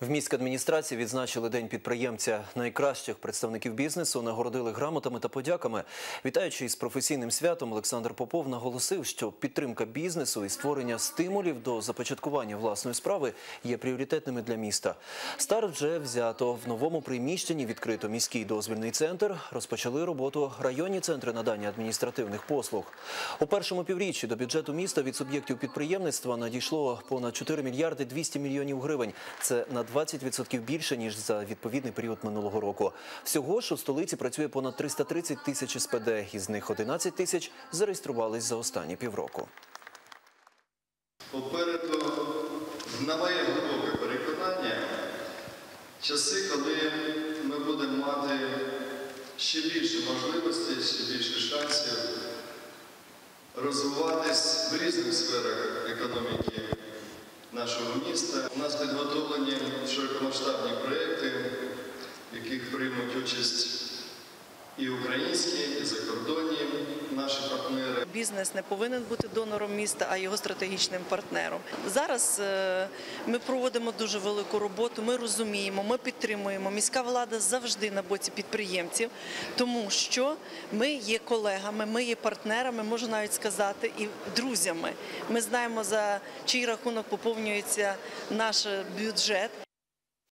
В міській адміністрації відзначили День підприємця. Найкращих представників бізнесу нагородили грамотами та подяками. Вітаючи із професійним святом, Олександр Попов наголосив, що підтримка бізнесу і створення стимулів до започаткування власної справи є пріоритетними для міста. Старт вже взято. В новому приміщенні відкрито міський дозвільний центр. Розпочали роботу районні центри надання адміністративних послуг. У першому півріччі до бюджету міста від суб'єктів підприємництва надійшло понад 4 мільярди 200 мільйонів гривень. Це на 20% більше, ніж за відповідний період минулого року. Всього ж у столиці працює понад 330 тисяч СПД, із них 11 тисяч зареєструвались за останні півроку. Попереду, на моє глибоке переконання, часи, коли ми будемо мати ще більше можливостей, ще більше шансів розвиватись в різних сферах економіки нашого міста. У нас підготовлені широкомасштабні проекти, в яких приймуть участь і українські, і закордонні наші партнери. Бізнес не повинен бути донором міста, а його стратегічним партнером. Зараз е, ми проводимо дуже велику роботу. Ми розуміємо, ми підтримуємо. Міська влада завжди на боці підприємців, тому що ми є колегами, ми є партнерами, можу навіть сказати, і друзями. Ми знаємо за чий рахунок поповнюється наш бюджет.